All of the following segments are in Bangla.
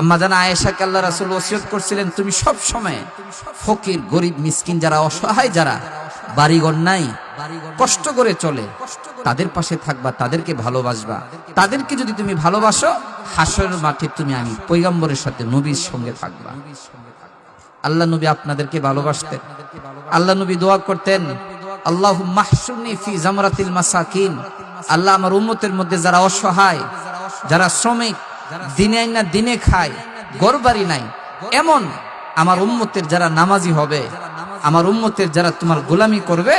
আম্মা জানা আয়েশাকে আল্লাহ রাসূল ওসিয়ত করছিলেন, তুমি সব সময় ফকির, গরিব, মিসকিন যারা, অসহায় যারা, বাড়িঘর নাই, কষ্ট করে চলে, তাদের পাশে থাকবা, তাদেরকে ভালোবাসবা। তাদেরকে যদি তুমি ভালোবাসো, হাসরের মাঠে তুমি আমি পৈগম্বরের সাথে নবীর সঙ্গে থাকবা। আল্লাহ নবী আপনাদেরকে ভালোবাসতেন। আল্লাহ নবী দোয়া করতেন আল্লাহ মাহসুনি ফি জামরাতিল মাসাকিন। আল্লাহ আমার উম্মতের মধ্যে যারা অসহায়, যারা শ্রমিক দিনে না, দিনে খায়, গরবারি নাই। এমন আমার উম্মতের যারা নামাজি হবে, আমার উম্মতের যারা তোমার গোলামি করবে,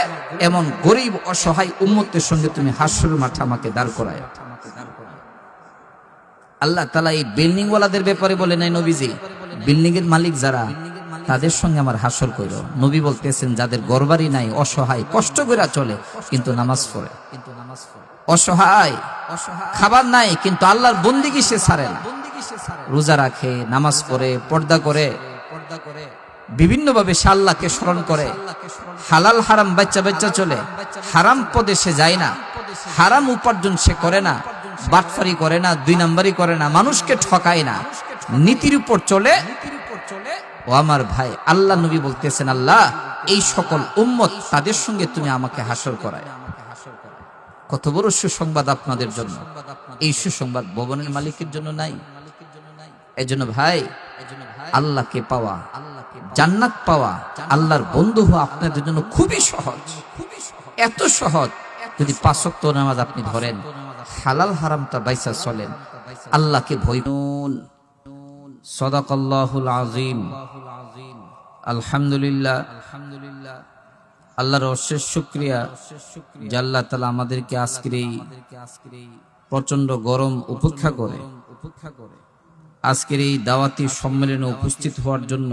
এমন গরিব, অসহায় উম্মতের সঙ্গে তুমি হাস্যর মাঠে আমাকে দাঁড় করায়। আল্লাহ তালা এই বিল্ডিং ওয়ালাদের ব্যাপারে বলে নাই নবীজি বিল্ডিং এর মালিক যারা, তাদের সঙ্গে আমার হাসর কইল নবী বলতেছেন, যাদের গরবারি নাই, অসহায়, কষ্ট করে চলে, কিন্তু নামাজ পড়ে। অসহায় খাবার নাই কিন্তু আল্লাহর বন্দিগি সে ছাড়ে না। রোজা রাখে নামাজ পড়ে পর্দা করে। বিভিন্নভাবে সে আল্লাহকে স্মরণ করে। হালাল হারাম বাচ্চা বাচ্চা চলে। হারাম পদে সে যায় না। হারাম উপার্জন সে করে না। বাটফারি করে না। দুই নাম্বারই করে না। মানুষকে ঠকায় না। নীতির উপর চলে। ও আমার ভাই আল্লাহ নবী বলতেছেন আল্লাহ এই সকল উম্মত তাদের সঙ্গে তুমি আমাকে হাসর করায়। কত বড় সুসংবাদ আপনাদের জন্য। এই সুসংবাদ ভবনের মালিকের জন্য নাই। এই জন্য ভাই, আল্লাহকে পাওয়া, জান্নাত পাওয়া, আল্লাহর বন্ধু হওয়া আপনাদের জন্য খুবই সহজ। এত সহজ, যদি পাঁচক্ত নামাজ আপনি ধরেন, হালাল হারামটা বাইসা চলেন, আল্লাহকে ভয় সদাকল্লাহুল আজিম আলহামদুলিল্লাহ আলহামদুলিল্লাহ। আল্লাহর অশেষ শুক্রিয়া আল্লাহ তালা আমাদেরকে আজকের এই প্রচণ্ড গরম উপেক্ষা করে। আজকের এই দাওয়াতি সম্মেলনে উপস্থিত হওয়ার জন্য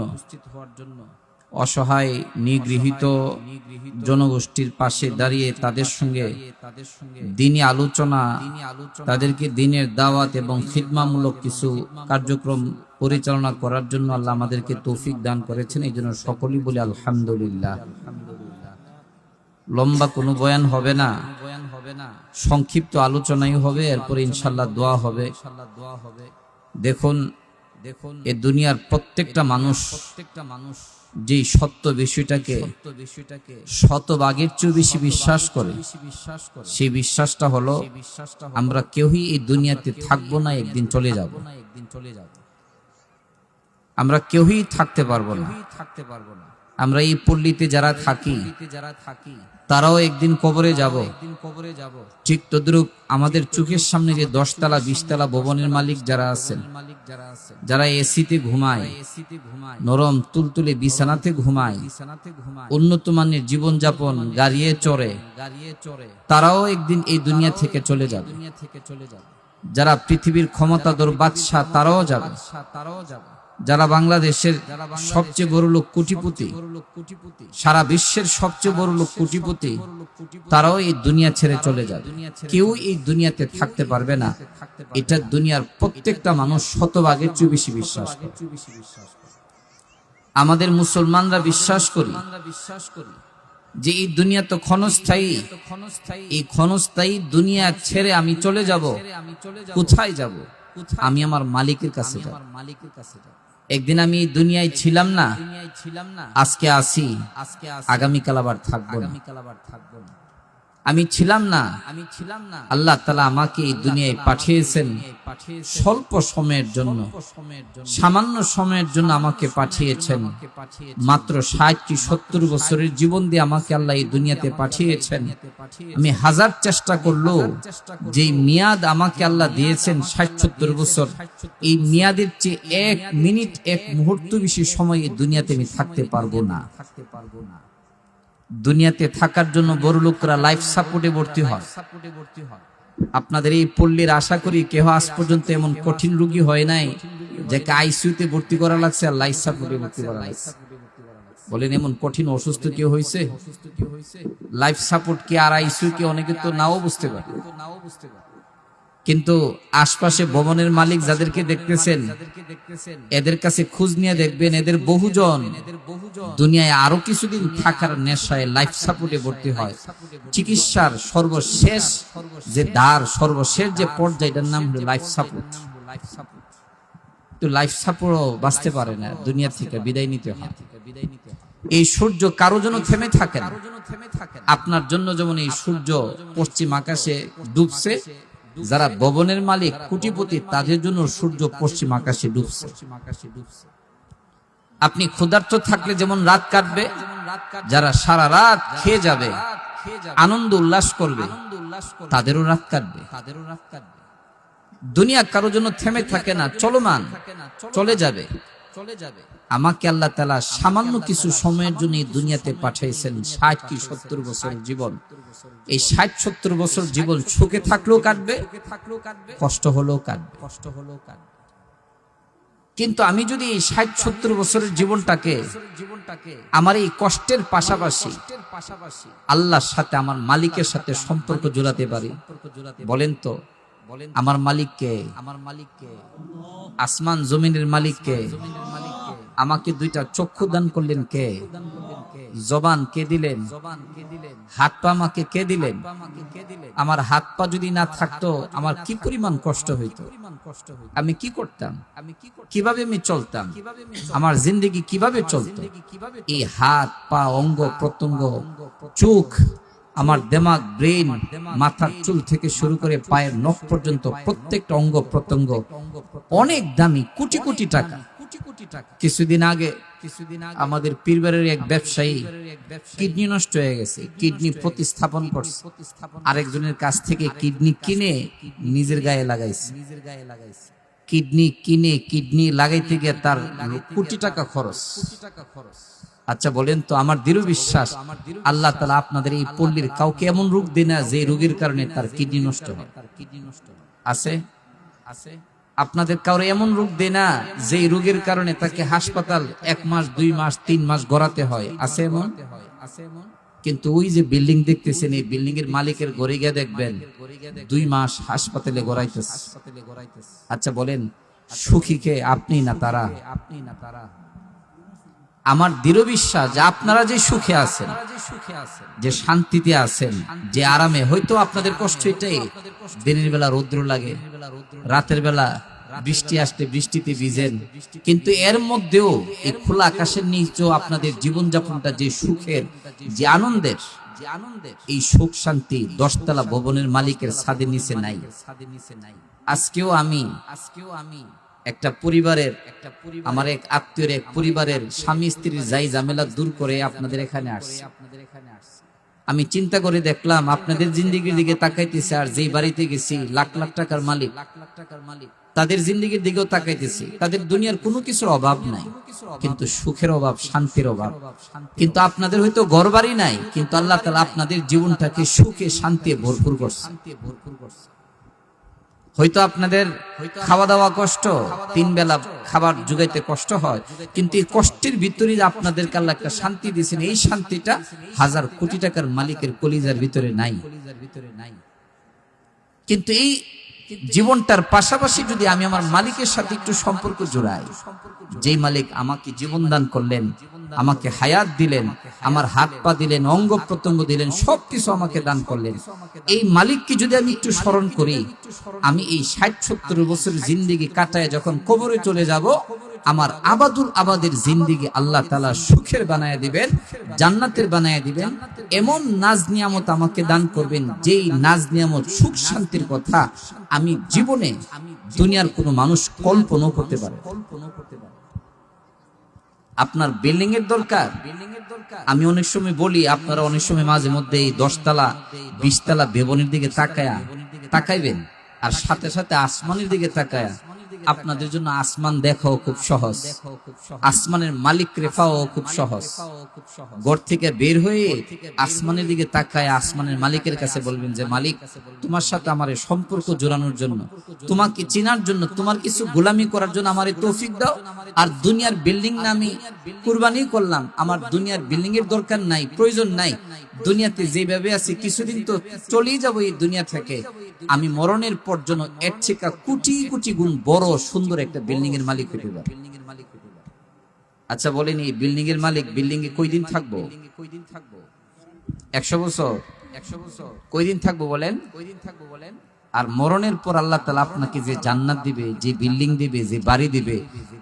অসহায় নিগৃহীত জনগোষ্ঠীর পাশে দাঁড়িয়ে তাদের সঙ্গে দিনী আলোচনা, তাদেরকে দিনের দাওয়াত এবং খিদমামূলক কিছু কার্যক্রম পরিচালনা করার জন্য আল্লাহ আমাদেরকে তৌফিক দান করেছেন। এই জন্য সকলেই বলি আলহামদুলিল্লাহ। লম্বা কোনো বয়ান হবে না। সংক্ষিপ্ত আলোচনাই হবে, এরপরে ইনশাল্লাহ দোয়া হবে। দেখুন দেখুন এ দুনিয়ার প্রত্যেকটা মানুষ প্রত্যেকটা মানুষ যেই সত্য বিষয়টাকে শতভাগের চেয়ে বেশি বিশ্বাস করে, সেই বিশ্বাসটা হলো, আমরা কেউই এই দুনিয়াতে থাকব না, একদিন চলে যাব। আমরা কেউই থাকতে পারব না থাকতে পারব না। আমরা এই পল্লীতে যারা থাকি যারা থাকি তারাও একদিন কবরে যাব। কবরে যাব ঠিক তদ্রুপ আমাদের চোখের সামনে যে দশতলা, বিশতলা ভবনের মালিক যারা আছেন মালিক যারা আছেন যারা এসিতে ঘুমায় এসিতে ঘুমায় নরম তুলতুলে বিছানাতে ঘুমায় বিছানাতে ঘুমায় উন্নত মানের জীবনযাপন, গাড়িয়ে চড়ে গাড়িয়ে চড়ে তারাও একদিন এই দুনিয়া থেকে চলে যাবে। দুনিয়া থেকে চলে যাবে যারা পৃথিবীর ক্ষমতাধর বাদশাহ তারাও যাবে তারাও যাবে। যারা বাংলাদেশের সবচেয়ে বড় লোক কোটিপতি, সারা বিশ্বের সবচেয়ে বড় লোক কোটিপতি, তারাও এই দুনিয়া ছেড়ে চলে যাবে। কেউ এই দুনিয়াতে থাকতে পারবে না। এটা দুনিয়ার প্রত্যেকটা মানুষ শতভাগের চেয়ে বেশি বিশ্বাস করে। আমাদের মুসলমানরা বিশ্বাস করি যে এই দুনিয়া তো ক্ষণস্থায়ী। এই ক্ষণস্থায়ী দুনিয়া ছেড়ে আমি চলে যাব। কোথায় যাব? আমি আমার মালিকের কাছে যাব মালিকের কাছে যাব। একদিন আমি দুনিয়ায় ছিলাম না আজকে আসি আগামীকাল আবার থাকব আগামীকাল আবার থাকব না। আমি ছিলাম না। আমি ছিলাম না। আল্লাহ তালা আমাকে এই দুনিয়ায় পাঠিয়েছেন স্বল্প সময়ের জন্য। সামান্য সময়ের জন্য আমাকে পাঠিয়েছেন। মাত্র ষাট কি সত্তর বছরের জীবন দিয়ে আমাকে আল্লাহ এই দুনিয়াতে পাঠিয়েছেন। আমি হাজার চেষ্টা করল যে মেয়াদ আমাকে আল্লাহ দিয়েছেন ষাট সত্তর বছর এই মেয়াদের চেয়ে এক মিনিট এক মুহূর্ত বেশি সময় এই দুনিয়াতে আমি থাকতে পারব না। থাকতে পারব না। দুনিয়াতে থাকার জন্য বড় লোকরা লাইফ সাপোর্টে ভর্তি হয়। আপনাদের এই পল্লীর আশা করি কেহ আজ পর্যন্ত এমন কঠিন রোগী হয় নাই, যাকে আইসিউতে ভর্তি করা লাগছে আর লাইফ সাপোর্টে ভর্তি করা লাগছে। বলেন, এমন কঠিন অসুস্থ কেউ হয়েছে? লাইফ সাপোর্ট কি আর আইসিউ কি অনেকে তো নাও বুঝতে পারে নাও বুঝতে পারে। কিন্তু আশপাশে ভবনের মালিক যাদেরকে দেখতেছেন, এদের কাছে খোঁজ নিয়ে দেখবেন এদের বহুজন দুনিয়ায় আরও কিছুদিন থাকার নেশায় লাইফ সাপোর্টে ভর্তি হয়। চিকিৎসার সর্বশেষ যে দ্বার, সর্বশেষ যে পর্যায়টার নাম হলো লাইফ সাপোর্ট তো লাইফ সাপোর্টও বাঁচতে পারে না, দুনিয়া থেকে বিদায় নিতে হয়। এই সূর্য কারও জন্য থেমে থাকে আপনার জন্য যেমন এই সূর্য পশ্চিম আকাশে ডুবছে যারা ভবনের মালিক, কুটিপতি, তাদের জন্য সূর্য পশ্চিম আকাশে ডুবছে। আপনি ক্ষুধার্ত থাকলে যেমন রাত কাটবে, যারা সারা রাত খেয়ে যাবে, আনন্দ উল্লাস করবে, তাদেরও রাত কাটবে। তাদেরও রাত কাটবে দুনিয়া কারোর জন্য থেমে থাকে না, চলমান, চলে যাবে। আমাকে আল্লাহ তালা সামান্য কিছু সময়ের জন্য দুনিয়াতে পাঠাইছেন ষাট কি সত্তর বছর জীবন। এই ষাট সত্তর বছর জীবন সুখে থাকলেও কাটবে কষ্ট হলেও কাটবে। কষ্ট হলেও কাটবে। কিন্তু আমি যদি এই ষাট সত্তর বছরের জীবনটাকে জীবনটাকে আমার এই কষ্টের পাশাপাশি পাশাপাশি আল্লাহর সাথে আমার মালিকের সাথে সম্পর্ক জোড়াতে পারি। বলেন তো আমার মালিককে আমার মালিককে আসমান জমিনের মালিককে আমাকে দুইটা চক্ষু দান করলেন কে? জবান কে দিলেন? কে হাত পা আমাকে কে দিলেন? আমার হাত পা যদি না থাকতো আমার কি পরিমাণ কষ্ট হইতো? আমি কি করতাম? আমি কি কীভাবে আমি চলতাম? আমার জিন্দগি কীভাবে চলতো? এই হাত পা অঙ্গ প্রত্যঙ্গ চোখ আমার দেমাগ ব্রেন মাথার চুল থেকে শুরু করে পায়ের নখ পর্যন্ত প্রত্যেকটা অঙ্গ প্রত্যঙ্গ অনেক দামি, কোটি কোটি টাকা। কিছুদিন আগে কিছুদিন আগে আমাদের পীরবারের এক ব্যবসায়ী কিডনি নষ্ট হয়ে গেছে, কিডনি প্রতিস্থাপন করছে। আরেকজনের কাছ থেকে কিডনি কিনে নিজের গায়ে লাগাইছে। নিজের গায়ে লাগাইছে কিডনি কিনে, কিডনি লাগাইতে গিয়ে তার কোটি টাকা খরচ কোটি টাকা খরচ। আচ্ছা বলেন তো, আমার দৃঢ় বিশ্বাস আল্লাহ তালা আপনাদের এই পল্লীর কাউকে এমন রোগ দেয় না যে রোগের কারণে তার কিডনি নষ্ট হয়। আছে? আছে আপনাদের কারও এমন রোগ দেয় না যে রোগের কারণে তাকে হাসপাতাল এক মাস, দুই মাস, তিন মাস গড়াতে হয়। আছে এমন? কিন্তু ওই যে বিল্ডিং দেখতেছেন, এই বিল্ডিং এর মালিকের গড়ে গিয়ে দেখবেন, দুই মাস হাসপাতালে গড়াইতেছে। আচ্ছা বলেন সুখী কে আপনি না তারা আপনি না তারা? আমার দৃঢ় বিশ্বাস যে আপনারা যে সুখে আছেন, যে শান্তিতে আছেন, যে আরামে, হয়তো আপনাদের কষ্ট এটাই। দিনের বেলা রৌদ্র লাগে, রাতের বেলা বৃষ্টি আসতে বৃষ্টিতে ভিজেন। কিন্তু এর মধ্যেও এই খোলা আকাশের নিচেও আপনাদের জীবনযাপনটা যে সুখের, যে আনন্দের, এই সুখ শান্তি দশতলা ভবনের মালিকের ছাদের নিচে নাই। আজকেও আমি আজকেও আমি একটা পরিবারের আমার এক আত্মীয়ের এক পরিবারের স্বামী স্ত্রীর যাই ঝামেলা দূর করে আপনাদের এখানে আসছে। আপনাদের এখানে আসছে। আমি চিন্তা করে দেখলাম আপনাদের জিন্দিগির দিকে তাকাইতেছে আর যেই বাড়িতে গেছি লাখ লাখ টাকার মালিক। লাখ লাখ টাকার মালিক। তাদের জিন্দিগির দিকেও তাকাইতেছি। তাদের দুনিয়ার কোনো কিছুর অভাব নাই কিন্তু সুখের অভাব শান্তির অভাব। কিন্তু আপনাদের হয়তো ঘর বাড়ি নাই কিন্তু আল্লাহ তালা আপনাদের জীবনটাকে সুখে শান্তি ভরপুর করছে। ভরপুর করছে। হয়তো আপনাদের খাওয়া দাওয়া কষ্ট, তিন বেলা খাবার যোগাইতে কষ্ট হয়, কিন্তু এই কষ্টের ভিতরে যে আপনাদের আল্লাহ একটা শান্তি দিয়েছেন, এই শান্তিটা হাজার কোটি টাকার মালিকের কলিজার ভিতরে নাই। কিন্তু এই জীবনটার পাশাপাশি যদি আমি আমার মালিকের সাথে একটু সম্পর্ক জোড়াই যে মালিক আমাকে জীবন দান করলেন, আমাকে হায়াত দিলেন, আমার হাত পা দিলেন, অঙ্গ প্রত্যঙ্গ দিলেন, সবকিছু আমাকে দান করলেন। এই মালিককে যদি আমি একটু স্মরণ করি, আমি এই ষাট সত্তর বছর জিন্দিগি কাটায় যখন কবরে চলে যাব আমার আবাদুল আবাদের জিন্দিগি আল্লাহ তালা সুখের বানায় দিবেন, জান্নাতের বানায় দিবেন। এমন নাজ নিয়ামত আমাকে দান করবেন, যেই নাজ নিয়ামত সুখ শান্তির কথা আমি জীবনে দুনিয়ার কোনো মানুষ কল্পনাও করতে পারে আপনার বিল্ডিং এর দরকার বিল্ডিং এর দরকার। আমি অনেক সময় বলি, আপনারা অনেক সময় মাঝে মধ্যে এই দশতলা, বিশতলা বেবনের দিকে তাকায়া তাকাইবেন, আর সাথে সাথে আসমানের দিকে তাকায়া আপনাদের জন্য আসমান দেখাও খুব সহজ। আসমানের মালিক রেফাও খুব সহজ। ঘর থেকে বের হয়ে আসমানের দিকে তাকায় আসমানের মালিকের কাছে বলবেন যে, মালিক, তোমার সাথে আমার সম্পর্ক জোড়ানোর জন্য, তোমাকে চেনার জন্য, তোমার কিছু গোলামি করার জন্য আমার তৌফিক দাও। আর দুনিয়ার বিল্ডিং না আমি কুরবানি করলাম। আমার দুনিয়ার বিল্ডিং এর দরকার নাই, প্রয়োজন নাই। দুনিয়াতে যেভাবে আছি, কিছুদিন তো চলেই যাব এই দুনিয়া থেকে। আমি মরণের পর জন্য এর থেকে কোটি কোটি গুণ বড় সুন্দর একটা বিল্ডিং এর মালিক হতে পারে। আচ্ছা বলেন এই বিল্ডিং এর মালিক বিল্ডিং এ কই দিন থাকব কয়দিন থাকব? একশো বছর? একশো বছর কয়দিন থাকব বলেন? কয়দিন থাকব বলেন আর মরণের পর আল্লাহ তালা আপনাকে যে জান্নাত দিবে, যে বিল্ডিং দিবে, যে বাড়ি দিবে,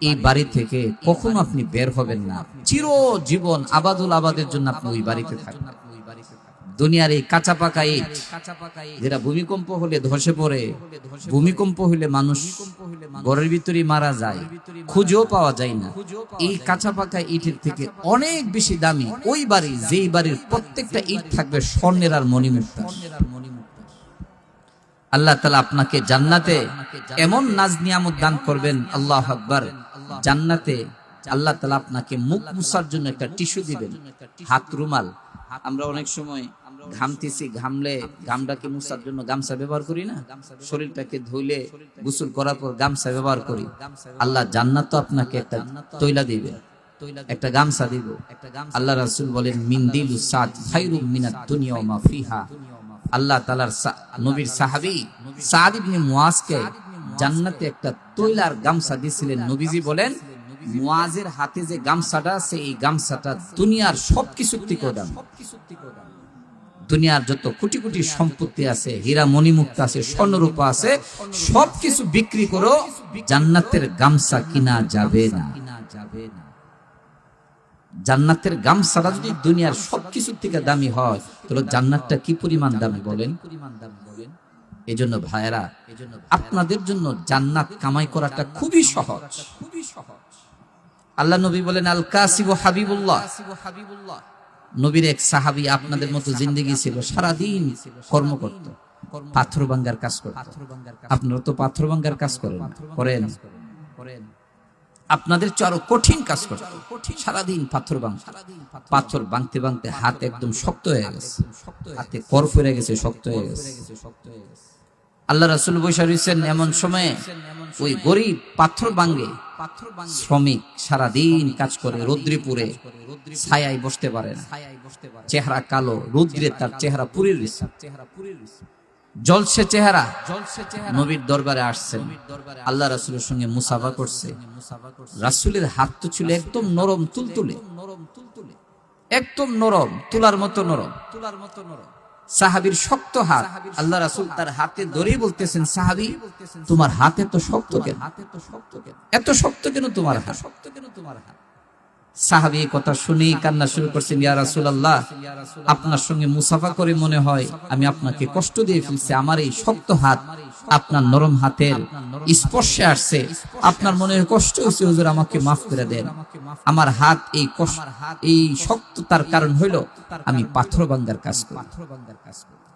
এই বাড়ি থেকে কখনো আপনি বের হবেন না। চির জীবন আবাদুল আবাদের জন্য আপনি ওই বাড়িতে থাকবেন। দুনিয়ার এই কাঁচা পাকা ইট যেটা ভূমিকম্প হলে ধসে পড়ে ভূমিকম্প হলে মানুষ ঘরের ভিতরে মারা যায়। খুঁজেও পাওয়া যায় না। এই কাঁচা পাকা ইটের থেকে অনেক বেশি দামি। ওই বাড়ি যেই বাড়ির প্রত্যেকটা ইট থাকবে স্বর্ণের আর মণিমুক্তা আল্লাহ তালা আপনাকে জান্নাতে এমন নাজ নিয়ামত দান করবেন আল্লাহ আকবার। জান্নাতে আল্লাহ তালা আপনাকে মুখ মুছার জন্য একটা টিস্যু দিবেন। হাত রুমাল। আমরা অনেক সময় ঘামতেছি, ঘামলে ঘামটাকে মুছার জন্য গামছা ব্যবহার করি না? শরীরটাকে ধুইলে গোসল করার পর গামছা ব্যবহার করি। আল্লাহ জান্নাত তো আপনাকে একটা তৈলা দিবে। একটা গামছা দিব। আল্লাহ রাসূল বলেন মিন্দিল সাদ খায়রুম মিনাত দুনিয়া মা ফিহা। আল্লাহ তাআলার নবীর সাহাবী সাদ ইবনে মুয়াজকে জান্নাতে একটা তৈলার গামছা দিয়েছিলেন নবীজি বলেন, মুয়াজের হাতে যে গামছাটা আছে, এই গামছাটা দুনিয়ার সবকিছু থেকে দাম। দুনিয়ার যত কোটি কোটি সম্পত্তি আছে, হীরা মণিমুক্ত আছে, স্বর্ণরূপা আছে, সবকিছু বিক্রি করো, জান্নাতের গামছা কিনা যাবে না। জান্নাতের গামছাটা যদি দুনিয়ার সবকিছু থেকে দামি হয়, তাহলে জান্নাতটা কি পরিমাণ দামি বলেন? এই জন্য ভাইয়েরা, আপনাদের জন্য জান্নাত কামাই করাটা খুবই সহজ। খুবই সহজ আল্লাহ নবী বলেন আল কাসিব হাবিবুল্লাহ হাবিবুল্লাহ। নবীর এক সাহাবি আপনাদের মতো জিন্দেগি ছিল সারাদিন কর্ম করত পাথর ভাঙ্গার কাজ করত। আপনারা তো পাথর ভাঙ্গার কাজ করেন করেন। আপনাদের চেয়ে কঠিন কাজ করত সারাদিন পাথর ভাঙ পাথর ভাঙতে ভাঙতে হাত একদম শক্ত হয়ে গেছে। হাতে কর ফিরে গেছে শক্ত হয়ে গেছে। আল্লাহ রাসুল বৈশা রয়েছেন এমন সময়ে ওই গরিব পাথর ভাঙ্গে শ্রমিক সারাদিন কাজ করে রৌদ্রিপুরে ছায়ায় বসতে পারে না। চেহারা কালো, রৌদ্রে তার চেহারা পুরীর চেহারা পুরীর জলসে চেহারা নবীর দরবারে আসছেন আল্লাহ রাসুলের সঙ্গে মুসাফা করছে। রাসুলের হাত তো ছিল একদম নরম, তুলতুলে। নরম তুলতুলে একদম নরম তুলার মতো নরম, তুলার মতো নরম। সাহাবির শক্ত হাত। আল্লাহ রাসুল তার হাতে ধরেই বলতেছেন সাহাবি তোমার হাতে তো শক্ত কেন? হাতে তো শক্ত কেন? এত শক্ত কেন তোমার হাত? শক্ত কেন তোমার হাত? সাহাবি কথা শুনেই কান্না শুরু করছেন ইয়া রাসূলুল্লাহ, আপনার সঙ্গে মুসাফা করে মনে হয় আমি আপনাকে কষ্ট দিয়ে ফেলছি, আমার এই শক্ত হাত আপনার নরম হাতের স্পর্শে আসছে, আপনার মনে কষ্ট হয়েছে, হুজুর আমাকে মাফ করে দেন। আমার হাত এই কষ্ট, এই শক্ততার কারণ হইল আমি পাথর ভাঙ্গার কাজ করি।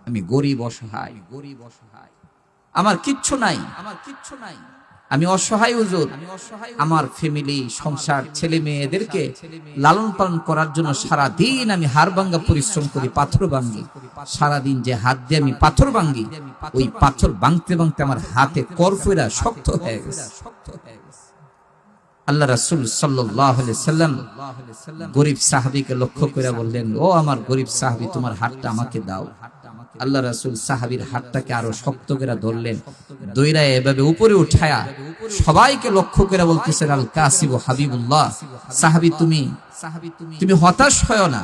আমি গরিব অসহায়। গরিব অসহায় আমার কিচ্ছু নাই আমার কিচ্ছু নাই। আমি অসহায় হুজুর, আমার ফ্যামিলি সংসার, ছেলে মেয়েদেরকে লালন পালন করার জন্য সারা দিন আমি হাড় ভাঙ্গা পরিশ্রম করি, পাথর ভাঙ্গি। সারা দিন যে হাত দিয়ে আমি পাথর ভাঙ্গি, ওই পাথর ভাঙতে ভাঙতে আমার হাতে করফেরা শক্ত হয়ে গেছে। আল্লাহ রাসূল সাল্লাম গরিব সাহাবীকে লক্ষ্য করে বললেন, ও আমার গরিব সাহাবী, তোমার হাতটা আমাকে দাও। আল্লাহ রাসুল সাহাবির হাতটাকে আরও শক্ত করে ধরলেন। দইরা এভাবে উপরে উঠায়া সবাইকে লক্ষ্য করে বলতেছেন আল কাসিব হাবিবুল্লাহ। সাহাবি তুমি তুমি হতাশ হয় না।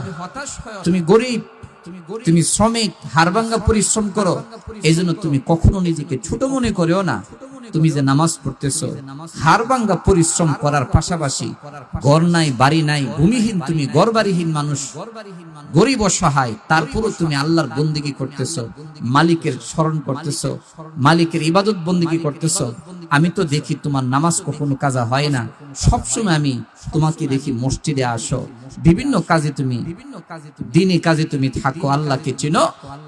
তুমি গরিব। তুমি শ্রমিক হারবাঙ্গা পরিশ্রম করো। এই জন্য তুমি কখনো নিজেকে ছোট মনে করেও না। তুমি যে নামাজ পড়তেছো হারবাঙ্গা পরিশ্রম করার পাশাপাশি ঘর নাই, বাড়ি নাই, ভূমিহীন তুমি ঘর বাড়িহীন মানুষ, গরিব অসহায়, তারপরও তুমি আল্লাহর বন্দিগি করতেছো, মালিকের স্মরণ করতেছো, মালিকের ইবাদত বন্দিগি করতেছো আমি তো দেখি তোমার নামাজ কখনো কাজা হয় না। সবসময় আমি তোমাকে দেখি মসজিদে আসো। বিভিন্ন কাজে তুমি দিনে কাজে তুমি থাকো, আল্লাহকে চিনো।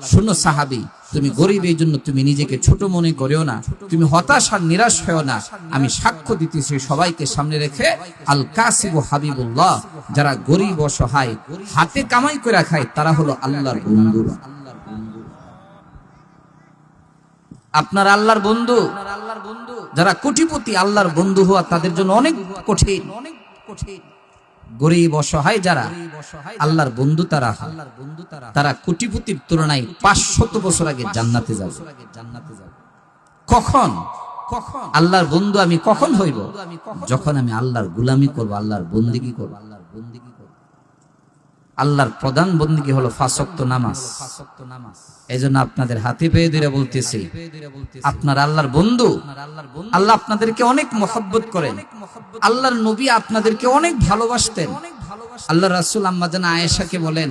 শুনো সাহাবি, তুমি গরিব এই জন্য তুমি নিজেকে ছোট মনে করেও না। তুমি হতাশ আর নিরাশ হয়েও না। আমি সাক্ষ্য দিতেছি সবাইকে সামনে রেখে আল কাসিব হাবিবুল্লাহ, যারা গরিব অসহায়, হাতে কামাই করে খায়, তারা হলো আল্লাহর বন্ধু। আপনার আল্লাহর বন্ধু? যারা কোটিপতি, আল্লাহর বন্ধু হওয়া তাদের জন্য অনেক কঠিন। অনেক কঠিন গরিব, অসহায় যারা আল্লাহর বন্ধু তারা আল্লাহর বন্ধু তারা তারা কোটিপতির তুলনায় পাঁচশত বছর আগে জান্নাতে যাবে। জান্নাতে যাবে কখন কখন? আল্লাহর বন্ধু আমি কখন হইব? যখন আমি আল্লাহর গুলামি করব, আল্লাহর বন্দিগি করব। আল্লাহর প্রধান বন্দী হলো ফাসক্ত নামাজ। এই জন্য আপনাদের হাতে পেয়ে দিলে বলতেছি, আপনার আল্লাহর বন্ধু আল্লাহ আপনাদেরকে অনেক মহব্বত করেন। আল্লাহর নবী আপনাদেরকে অনেক ভালোবাসতেন। আল্লাহ রাসুল আম্মাজান আয়েশাকে বলেন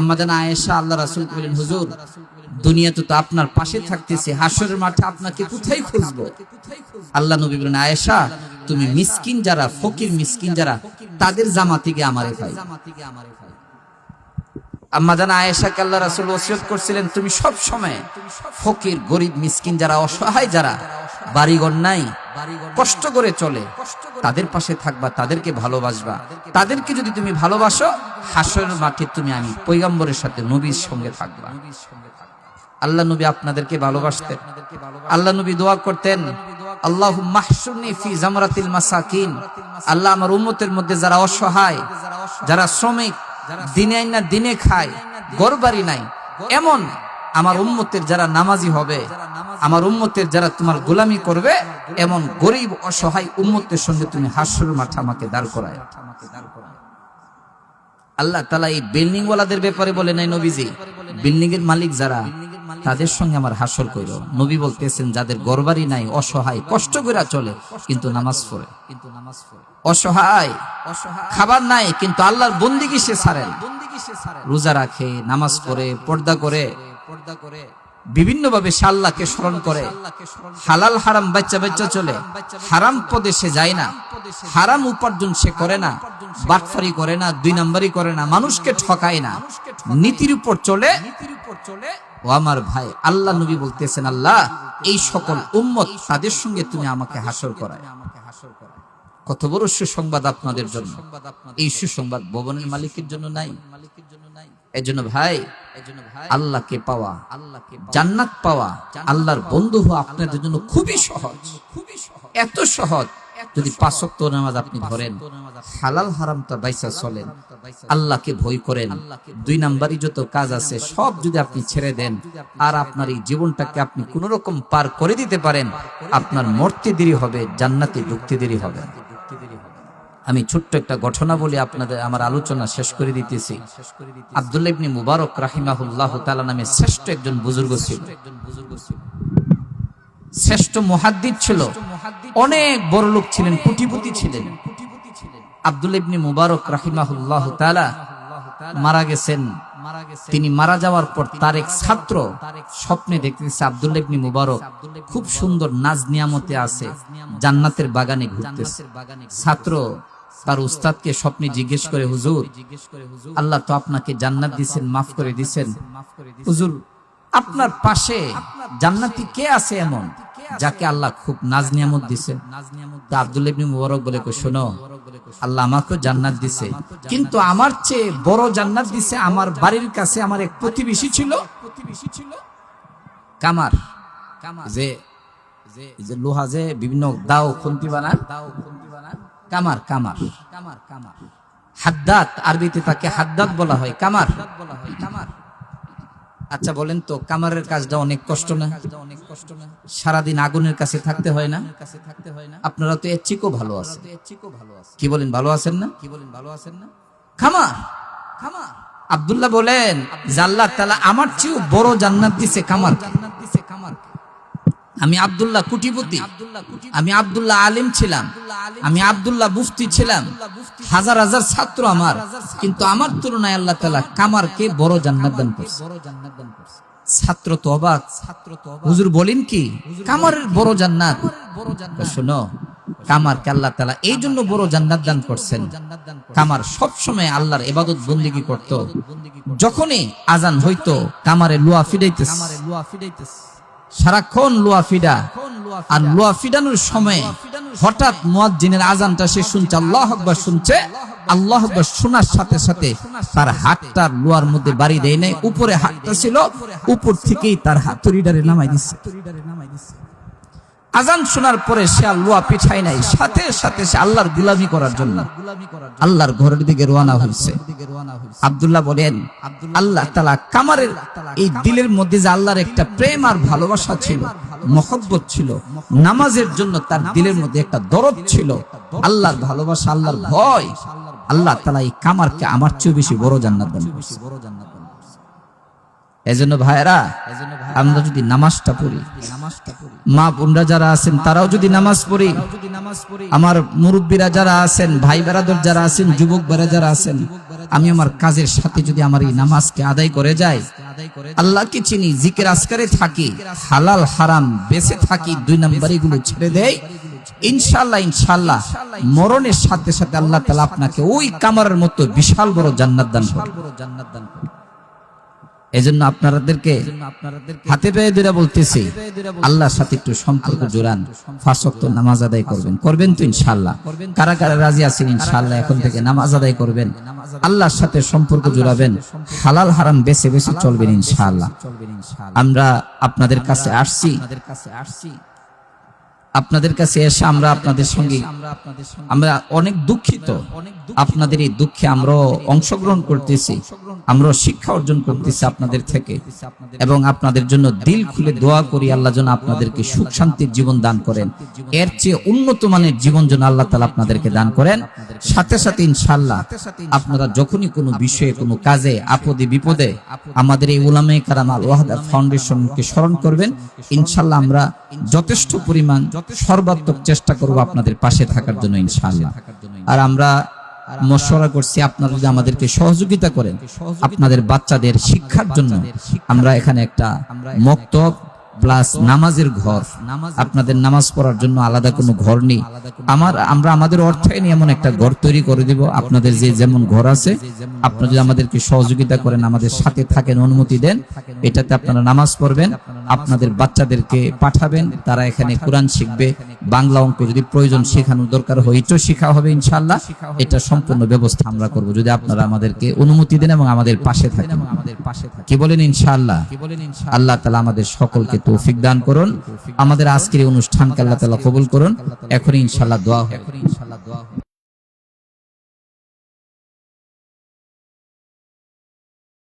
আম্মাজান আয়েশা আল্লাহ রাসুল বলেন, হুজুর, দুনিয়াতে তো আপনার পাশে থাকতেছে, হাসরের মাঠে আপনাকে কোথায় খুঁজবো? আল্লাহ নবী বলেন, আয়েশা, তুমি মিসকিন যারা, ফকির মিসকিন যারা, তাদের জামা থেকে আমারে পাই। আম্মা জানা আয়েশাকে আল্লাহ রাসূল ওসিয়ত করছিলেন, তুমি সব সময় ফকির, গরিব, মিসকিন যারা, অসহায় যারা, বাড়িঘর নাই, কষ্ট করে চলে, তাদের পাশে থাকবা, তাদেরকে ভালোবাসবা। তাদেরকে যদি তুমি ভালোবাসো, হাসরের মাঠে তুমি আমি পৈগম্বরের সাথে নবীর সঙ্গে থাকবা। আল্লাহ নবী আপনাদেরকে ভালোবাসতেন। আল্লাহ নবী দোয়া করতেন আল্লাহ মাহসুনি ফি জামরাতিল মাসাকিন। আল্লাহ আমার উম্মতের মধ্যে যারা অসহায়, যারা শ্রমিক দিনে না দিনে খায়, গরবারি নাই। এমন আমার উন্মতের যারা নামাজি হবে, আমার উম্মতের যারা তোমার গোলামি করবে, এমন গরিব, অসহায় উন্মতের সঙ্গে তুমি হাস্যর মাঠে আমাকে দাঁড় করায়। আল্লাহ তালা এই বিল্ডিং ওয়ালাদের ব্যাপারে বলে নাই নবীজি বিল্ডিং এর মালিক যারা তাদের সঙ্গে আমার হাসর কইল নবী বলতেছেন, যাদের গরবারি নাই, অসহায়, কষ্ট করে চলে, কিন্তু নামাজ পড়ে। কিন্তু নামাজ পড়ে অসহায়, খাবার নাই, কিন্তু আল্লাহর বন্দিগি সে ছাড়েন রোজা রাখে, নামাজ পড়ে, পর্দা করে। পর্দা করে বিভিন্ন ভাবে সে আল্লাহকে স্মরণ করে। হালাল, হারাম, বাচ্চা বাচ্চা চলে। হারাম পদে সে যায় না। হারাম উপার্জন সে করে না। বাটফারি করে না, দুই নাম্বারই করে না। মানুষকে ঠকায় না। নীতির উপর চলে নীতির উপর চলে। ও আমার ভাই, আল্লাহ নবী বলতেছেন, আল্লাহ, এই সকল উম্মত তাদের সঙ্গে তুমি আমাকে হাসর করায়। কত বড় সুসংবাদ আপনাদের জন্য। এই সুসংবাদ ভবনের মালিকের জন্য নাই। মালিকের জন্য নাই এই জন্য ভাই, আল্লাহকে পাওয়া আল্লাহকে জান্নাত পাওয়া, আল্লাহর বন্ধু হওয়া আপনাদের জন্য খুবই সহজ খুবই সহজ। এত সহজ। যদি পাঁচক্ত নামাজ আপনি ধরেন, হালাল হারামটা বাইসা চলেন, আল্লাহকে ভয় করেন, দুই নাম্বারই যত কাজ আছে সব যদি আপনি ছেড়ে দেন, আর আপনার এই জীবনটাকে আপনি কোন রকম পার করে দিতে পারেন, আপনার মরতে দেরি হবে, জান্নাতে ঢুকতে দেরি হবে। আমি ছোট্ট একটা ঘটনা বলে আপনাদের আমার আলোচনা শেষ করে দিতেছি। আব্দুল্লাহ ইবনে মুবারক রাহিমাহুল্লাহ তাআলা নামে শ্রেষ্ঠ একজন বুজুর্গ ছিল। শ্রেষ্ঠ মুহাদ্দিদ ছিল। অনেক বড় লোক ছিলেন কোটিপতি ছিলেন। আব্দুল্লাহ ইবনে মুবারক রাহিমাহুল্লাহ তাআলা মারা গেছেন। তিনি মারা যাওয়ার পর তার এক ছাত্র স্বপ্নে দেখতেছে আব্দুল্লাহ ইবনে মুবারক খুব সুন্দর নাজ নিয়ামতে আছে জান্নাতের বাগানে ঘুরতেছে। ছাত্র তার উস্তাদকে স্বপ্নে জিজ্ঞেস করে হুজুর আল্লাহ তো আপনাকে জান্নাত দিছেন মাফ করে দিছেন হুজুর আপনার পাশে জান্নাতি কে আছে এমন? যাকে আল্লাহ খুব নাজ নিয়ামত দিছেন তা আব্দুল ইবনে মুবারক বলে কো শোনো, আল্লাহ আমাকে জান্নাত দিছে। কিন্তু আমার চেয়ে বড় জান্নাত দিছে আমার বাড়ির কাছে আমার এক প্রতিবেশী ছিল। প্রতিবেশী ছিল কামার। যে যে লোহা যে বিভিন্ন দাও খুন্তি বানান দাও খুন্তি বানান কামার কামার। কামার কামার হাদ্দাত, আরবিতে তাকে হাদ্দাত বলা হয়, কামার। বলা হয় কামার আচ্ছা বলেন তো, কামারের কাজটা অনেক কষ্ট না? অনেক সারাদিন আগুনের কাছে থাকতে হয় না। কাছে থাকতে হয় না। আপনারা তো এর চিকো ভালো আছে ভালো আছে কি বলেন ভালো আছেন না? কি বলেন ভালো আছেন না? খামার খামার আব্দুল্লাহ বলেন জাল্লাহ তালা আমার চেয়েও বড় জান্নাত দিছে কামার জান্নাত দিছে কামার আমি আব্দুল্লাহ কুটিপতি আমি আব্দুল্লাহ আলিম ছিলাম। আমি আব্দুল্লাহ মুফতি ছিলাম। হাজার হাজার ছাত্র আমার। কিন্তু আমার তুলনায় আল্লাহ তালা কামারকে বড় জান্নাত দান করছে। ছাত্র তো অবাক ছাত্র তো হুজুর বলেন কি? কামারের বড় জান্নাত। শোনো কামার কে আল্লাহ তালা এই জন্য বড় জান্নাত দান করছেন। কামার সব সময় আল্লাহর এবাদত বন্দিগি করত। যখনই আজান হইতো কামারে লুয়া ফিডাইতেছে। কামারে লুয়া ফিডাইতেছে। সারাক্ষণ লোয়া ফিডা আর লোয়া ফিডানোর সময় হঠাৎ মুয়াজ্জিনের আজানটা সে শুনছে, আল্লাহ আকবার শুনছে, আল্লাহ আকবার শোনার সাথে সাথে তার হাতটা লোয়ার মধ্যে বাড়ি দেয় নাই, উপরে হাতটা ছিল, উপর থেকেই তার হাত হাতুড়িডারে নামাই দিচ্ছে আজান শোনার পরে সে আর লোয়া পিছায় নাই। সাথে সাথে সে আল্লাহর গুলামি করার জন্য আল্লাহর ঘরের দিকে রওনা হয়েছে। আব্দুল্লাহ বলেন, আল্লাহ তালা কামারের এই দিলের মধ্যে যে আল্লাহর একটা প্রেম আর ভালোবাসা ছিল, মহব্বত ছিল, নামাজের জন্য তার দিলের মধ্যে একটা দরদ ছিল, আল্লাহর ভালোবাসা, আল্লাহর ভয়, আল্লাহ তালা এই কামারকে আমার চেয়ে বেশি বড় জান্নাত দান করছে। এজন্য ভাইরা আমরা যদি নামাজটা পড়ি, মা বোনরা যারা আছেন, তারাও যদি নামাজ পড়ি। আমার মুরব্বীরা যারা আছেন, ভাই বেরাদর যারা আছেন, যুবক বেড়া যারা আছেন, আমি আমার কাজের সাথে যদি আমার এই নামাজকে আদায় করে যাই, আল্লাহকে চিনি, জিকের আজকারে থাকি, হালাল, হারাম, বেঁচে থাকি, দুই নাম্বার এগুলো ছেড়ে দেয় ইনশাল্লাহ ইনশাল্লাহ মরণের সাথে সাথে আল্লাহ তালা আপনাকে ওই কামারের মতো বিশাল বড় জান্নাত দান করবে। এজন্য আপনাদেরকে হাতে পেয়ে দিরা বলতেছি, আল্লাহর সাথে একটু সম্পর্ক জোড়ান ফাঁসক্ত নামাজ আদায় করবেন। করবেন তো ইনশাল্লাহ কারা কারা রাজি আছেন ইনশাল্লাহ এখন থেকে নামাজ আদায় করবেন। আল্লাহর সাথে সম্পর্ক জোড়াবেন হালাল হারাম বেছে বেছে চলবেন ইনশাআল্লাহ। আমরা আপনাদের কাছে আসছি। আপনাদের কাছে এসে আমরা আপনাদের সঙ্গে আমরা অনেক দুঃখিত। আপনাদের এই দুঃখে আমরা অংশগ্রহণ করতেছি। আমরা শিক্ষা অর্জন করতেছি আপনাদের থেকে। এবং আপনাদের জন্য দিল খুলে দোয়া করি আল্লাহ যেন আপনাদেরকে সুখ শান্তির জীবন দান করেন। এর চেয়ে উন্নত মানের জীবন যেন আল্লাহ তালা আপনাদেরকে দান করেন। সাথে সাথে ইনশাল্লাহ আপনারা যখনই কোনো বিষয়ে কোনো কাজে আপদে বিপদে আমাদের এই উলামে কারাম আল ওয়াহাদা ফাউন্ডেশনকে স্মরণ করবেন। ইনশাল্লাহ আমরা যথেষ্ট পরিমাণ সর্বাত্মক চেষ্টা করব আপনাদের পাশে থাকার জন্য ইনশাআল্লাহ। আর আমরা মশওয়ারা করছি, আপনারা যদি আমাদেরকে সহযোগিতা করেন, আপনাদের বাচ্চাদের শিক্ষার জন্য আমরা এখানে একটা মক্তব প্লাস নামাজের ঘর। আপনাদের নামাজ পড়ার জন্য আলাদা কোনো ঘর নেই। আমার, আমরা আমাদের অর্থায়নে এমন একটা ঘর তৈরি করে দিব। আপনাদের যে যেমন ঘর আছে আপনারা যদি আমাদেরকে সহযোগিতা করেন, আমাদের সাথে থাকেন, অনুমতি দেন, এটাতে আপনারা নামাজ পড়বেন। আপনাদের বাচ্চাদেরকে পাঠাবেন, তারা এখানে কোরআন শিখবে। বাংলা অঙ্ক যদি প্রয়োজন শেখানোর দরকার হয়, এটাও শেখা হবে ইনশাল্লাহ এটা সম্পূর্ণ ব্যবস্থা আমরা করব। যদি আপনারা আমাদেরকে অনুমতি দেন এবং আমাদের পাশে থাকেন। কি বলেন ইনশাআল্লাহ? আল্লাহ তালা আমাদের সকলকে তৌফিক দান করুন। আমাদের আজকের অনুষ্ঠানকে আল্লাহ তালা কবুল করুন। এখন ইনশাল্লাহ দোয়া হবে। ইনশাল্লাহ দোয়া